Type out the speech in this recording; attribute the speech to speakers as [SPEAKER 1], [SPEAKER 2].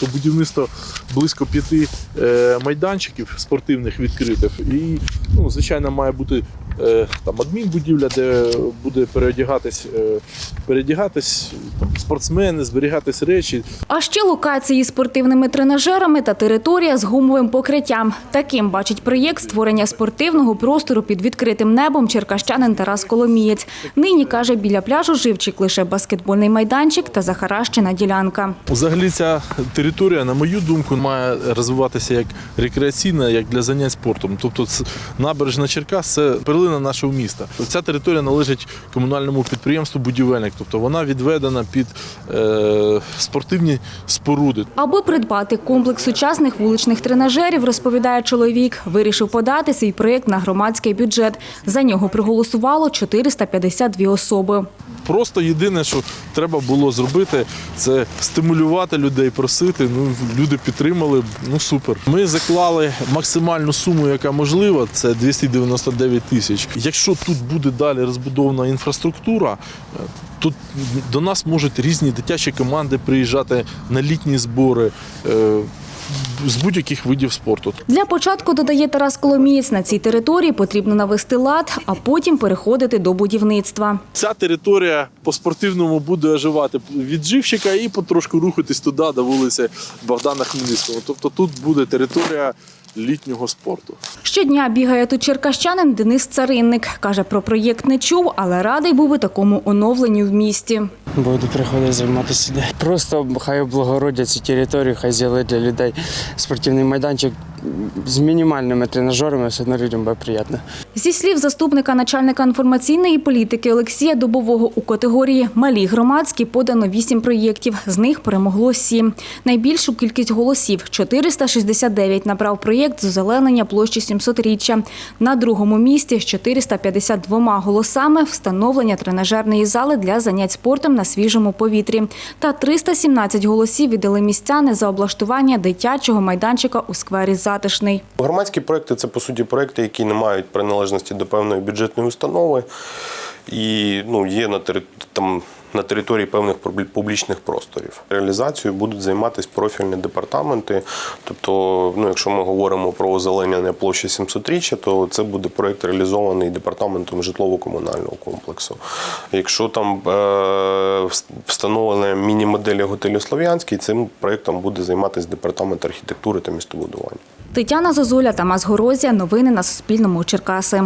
[SPEAKER 1] тобто будівництво близько п'яти е, майданчиків спортивних відкритих. І, ну, звичайно, має бути е, там адмінбудівля, де буде переодягатись, е, переодягатись там, спортсмени, зберігатись речі.
[SPEAKER 2] А ще локації з спортивними тренажерами та територія з гумовим покриттям. Таким бачить проєкт створення спортивного простору під відкритим небом черкащанин Тарас Коломієць. Нині, каже, біля пляжу живчик лише баскетбольний майданчик та захаращена ділянка.
[SPEAKER 1] Взагалі ця територія, на мою думку, має розвиватися як рекреаційна, як для занять спортом. Тобто набережна Черкас це перлина нашого міста. Ця територія належить комунальному підприємству Будівельник, тобто вона відведена під спортивні споруди.
[SPEAKER 2] Аби придбати комплекс сучасних вуличних тренажерів, розповідає чоловік, вирішив подати свій проєкт на громадський бюджет. За нього проголосувало 452 особи.
[SPEAKER 1] Просто єдине, що треба було зробити, це стимулювати людей, просити. Ну люди підтримали. Ну супер. Ми заклали максимальну суму, яка можлива, це 299 тисяч. Якщо тут буде далі розбудована інфраструктура, е, тут до нас можуть різні дитячі команди приїжджати на літні збори. З будь-яких видів спорту.
[SPEAKER 2] Для початку, додає Тарас Коломієць, на цій території потрібно навести лад, а потім переходити до будівництва.
[SPEAKER 1] Ця територія по спортивному буде оживати від живчика і потрошку рухатись туди, до вулиці Богдана Хмельницького. Тобто тут буде територія літнього спорту.
[SPEAKER 2] Щодня бігає тут черкащанин Денис Царинник. Каже, про проєкт не чув, але радий був би такому оновленню в місті.
[SPEAKER 3] Буду приходити займатися. Просто хай облагородять цю територію, хай зробять для людей спортивний майданчик з мінімальними тренажерами, все одно людям буде приємно.
[SPEAKER 2] Зі слів заступника начальника інформаційної політики Олексія Дубового у категорії Малі громадські подано вісім проєктів. З них перемогло сім. Найбільшу кількість голосів 469 набрав проєкт з озеленення площі 700-річчя. На другому місці з 452 голосами встановлення тренажерної зали для занять спортом на свіжому повітрі. Та 317 голосів віддали містяни за облаштування дитячого майданчика у сквері Затишний.
[SPEAKER 4] Громадські проекти це по суті проекти, які не мають приналежності до певної бюджетної установи і ну, є на, території там, на території певних публі- публічних просторів. Реалізацією будуть займатися профільні департаменти. Тобто, ну, якщо ми говоримо про озеленення площі 700-річчя, то це буде проект реалізований департаментом житлово-комунального комплексу. Якщо там е- встановлена міні-моделі готелю Слов'янський, цим проектом буде займатися департамент архітектури та містобудування.
[SPEAKER 2] Тетяна Зозуля, Тамас Горозія. Новини на Суспільному. Черкаси.